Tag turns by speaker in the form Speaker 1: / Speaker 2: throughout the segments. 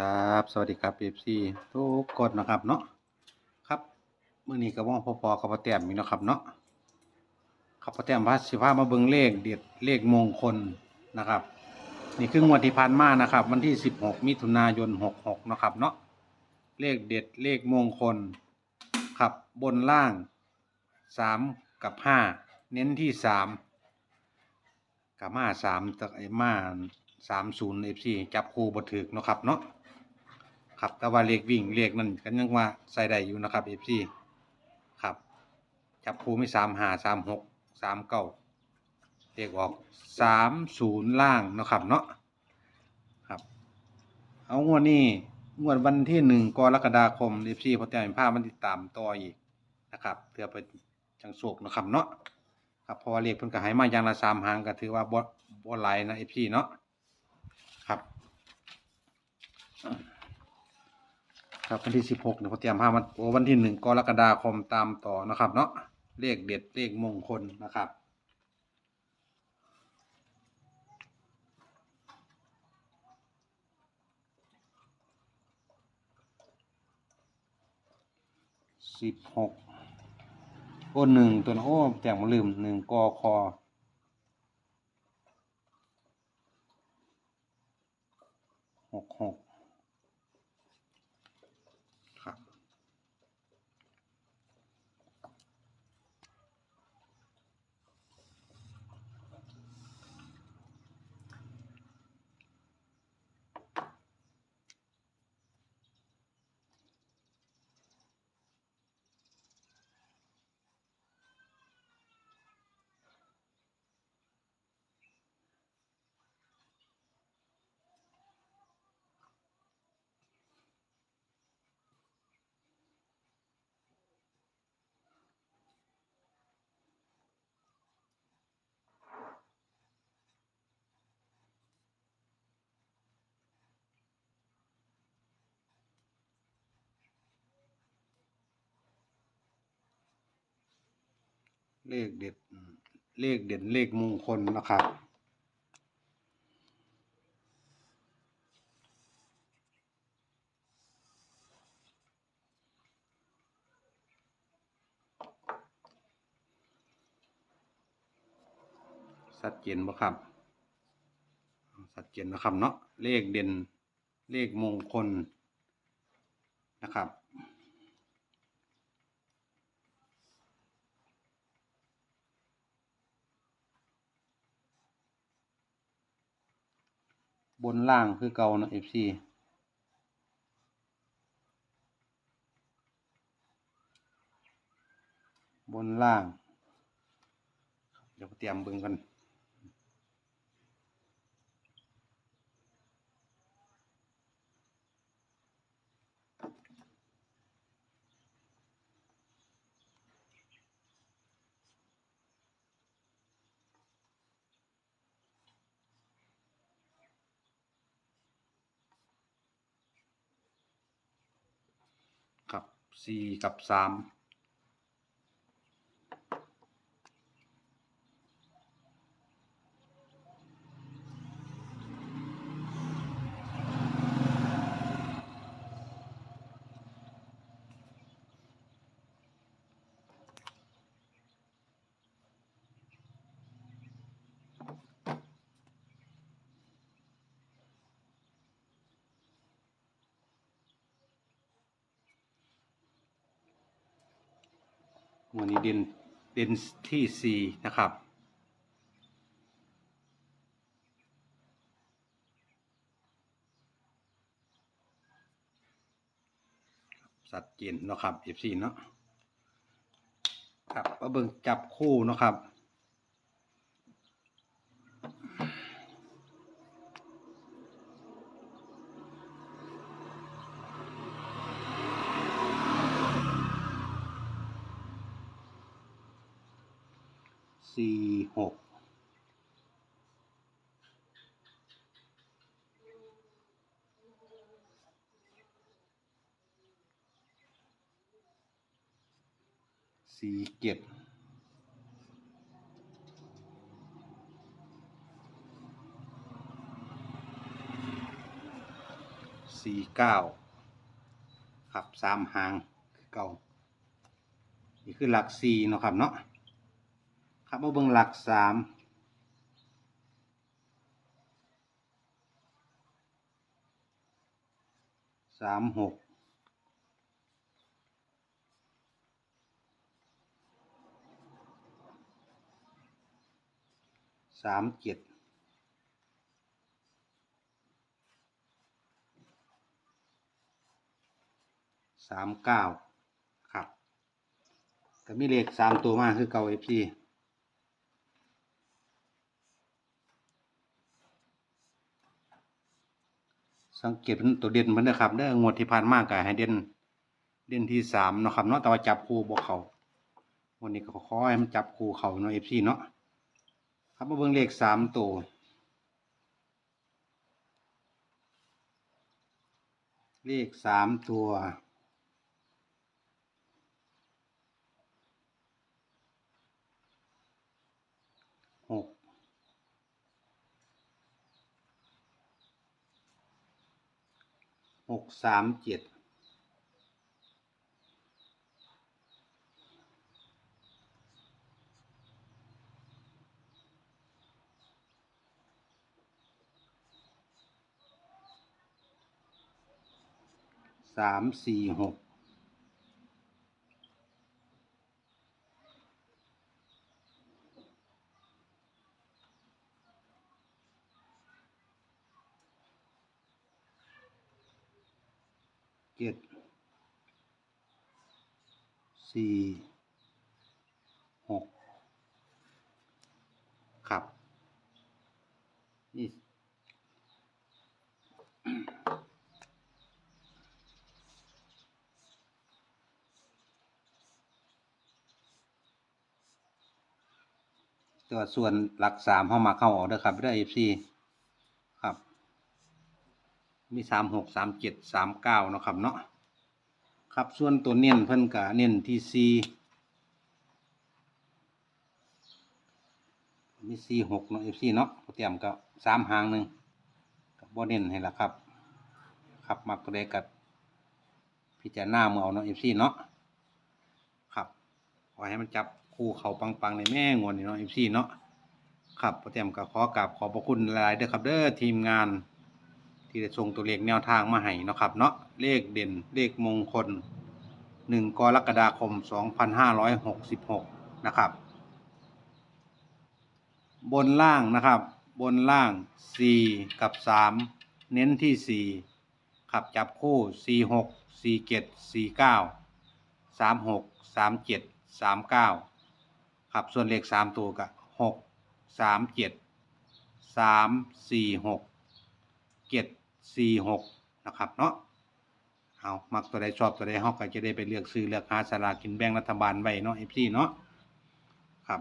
Speaker 1: ครับ สวัสดีครับเอฟซีทุกคนนะครับเนาะครับเมื้อนี้ก็ว่าพอพอกับพ่อแต้มอีกนะครับเนาะครับพ่อแต้มพาสิพามาเบิงเลขเด็ดเลขมงคลนะครับ นี่คืองวดที่ผ่านมานะครับ วันที่ 16 มิถุนายน 66เนะครับเนาะเลขเด็ดเลขมงคลครับบนล่าง 3 กับ 5 เน้นที่ 3กับมา3ตักไอ้มา30 FC จับคู่บ่ถึกนะครับเนาะ ครับแต่ว่าเลขวิ่งเลขนั่นก็ยังว่าใส่ได้อยู่นะครับ FC ครับจับคู่ไมีสามหาสามหกสามเก้าเลขออกสามศูนย์ล่างนะครับเนาะครับ เอางวดนี้งวดวันที่หนึ่งกรกฎาคม FC พอแต่งภาพมันติดตามต่ออีกนะครับเพื่อไปจังโศกนะครับเนาะครับพราะว่าเลขเพิ่นก็ให้มาอย่างละสามหางก็ถือว่าบ่บ่หลายนะ FC เนาะครับ ครับวันที่สิบหกเนี่ยเขาเตรียมพามาโอวันที่หนึ่งกรกฎาคมตามต่อนะครับ เนาะเลขเด็ดเลขมงคลนะครับสิบหกโอ้หนึ่งตัวนะโอ้แต่งมาลืมหนึ่งกอคอหกหก เลขเด็ด เลขเด่นเลขมงคลนะครับ สัดเจนบ่ครับ สัดเจนนะครับเนาะเลขเด่นเลขมงคลนะครับ บนล่างคือเก่านะ FC บนล่าง เดี๋ยวเตรียมเบิ่งกัน ครับ สี่กับสาม วันนี้เด่นเด่นที่สี่นะครับ สัดเจนเนนะครับ F4 เนาะครับมาเบิ่งจับคู่นะครับ สี่หกสี่เจ็ดสี่เก้าครับสามหางคือเก่านี่คือหลักสี่เนาะครับเนาะ ครับมาเบิ่งหลักสามสามหกสามเจ็ดสามเก้าครับก็มีเลขสามตัวมากคือเก่าเอฟซี สังเกตเป็นตัวเด่นเหมือนเดิมครับเด้องวดที่ผ่านมากก็ให้เด่นเด่นที่สามเนาะครับเนาะแต่ว่าจับคู่บวกเขาวันนี้ก็ขอให้มันจับคู่เขาเนาะเอฟซีเนาะครับมาเบิ่งเลขสามตัวเลขสามตัว หกหก สามเจ็ดสามสี่หก เจ็ดสี่หกครับ นี่ตัวส่วนหลักสามเข้ามาเข้าออกเด้อครับด้อเอฟซี มีสามหกสามเจ็ดสามเก้านะครับเนาะครับส่วนตัวเน้นเพิ่นกะเน้นที่ซีมีซีหกเนาะเอฟซีเนาะเตรียมก็สามหางหนึ่งกับบ่เน้นให้ละครับ ครับมักตัวใดกับพิจารณาเมื่อเอาเนาะเอฟซีเนาะครับขอให้มันจับคู่เขาปังๆในแม่งวนนี่เนาะเอฟซีเนาะครับเตรียมก็ขอกราบขอบพระคุณหลายๆเด้อครับเด้อทีมงาน ที่ได้ส่งตัวเลขแนวทางมาให้เนาะครับเนาะเลขเด่นเลขมงคล 1 กรกฎาคม 2566 นะครับ บนล่างนะครับ บนล่าง 4 กับ 3 เน้นที่ 4 ขับจับคู่ 46 47 49 36 37 39ขับ ส่วนเลข 3 ตัวกับ 6 37 3 4 6เจ็ด สี่หกนะครับเนาะเอามักตัวใดชอบตัวใดฮาก็จะได้ไปเลือกซื้อเลือกหาสลากกินแบ่งรัฐบาลไว้เนาะ FC เนาะครับ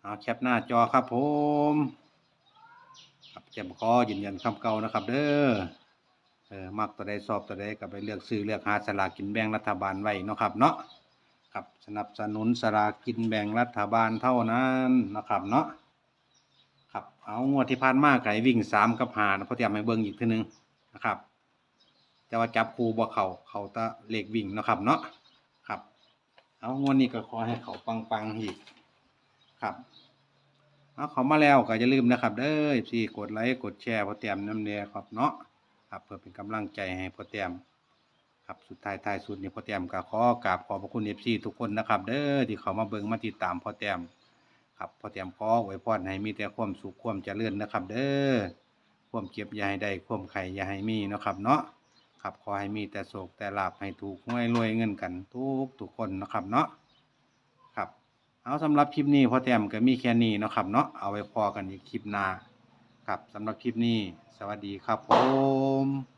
Speaker 1: เอาแคปหน้าจอครับผมครับแจมขอยืนยันคำเก่านะครับ เด้อเออมักตัวใดชอบตัวใดก็ไปเลือกซื้อเลือกหาสลากกินแบ่งรัฐบาลไว้เนาะครับเนาะครับสนับสนุนสลากกินแบ่งรัฐบาลเท่านั้นนะครับเนาะ ครับเอางวดที่ผ่านมาไก่วิ่งสามกับหานะพราะเตรียมให้เบิ่งอีกทีนึงนะครับแต่ว่าจับคูบ่เขาเขาตะเลขวิ่งนะครับเนาะครับ เอางวดนี้ก็ขอให้เขาปังๆอีกครับเอาเขามาแล้วก็อย่าลืมนะครับ เด้อพี่กดไลค์กดแชร์พอเตรียมน้ำเนียครับเนาะครับเพื่อเป็นกำลังใจให้พอเตรียมครับสุดท้ายท้ายสุดนี่พอเตรียมก็ขอกราบขอบพระคุณเอฟซีทุกคนนะครับ เด้อที่เขามาเบิ่งมาติดตามพอเตรียม ครับพอเตรียมขอไว้พรให้มีแต่ความสุขความเจริญนะครับ เด้อความเจ็บยาให้ได้ความไข่ยาให้มีเนาะครับ เนาะครับขอให้มีแต่โศกแต่ลาบให้ถูกหวยรวยเงินกันทุกทุกคนนะครับเนาะครับเอาสำหรับคลิปนี้พอเตรียมก็มีแค่นี้เนาะครับ เนาะเอาไว้พอกันอีกคลิปหน้าครับสำหรับคลิปนี้ สวัสดีครับผม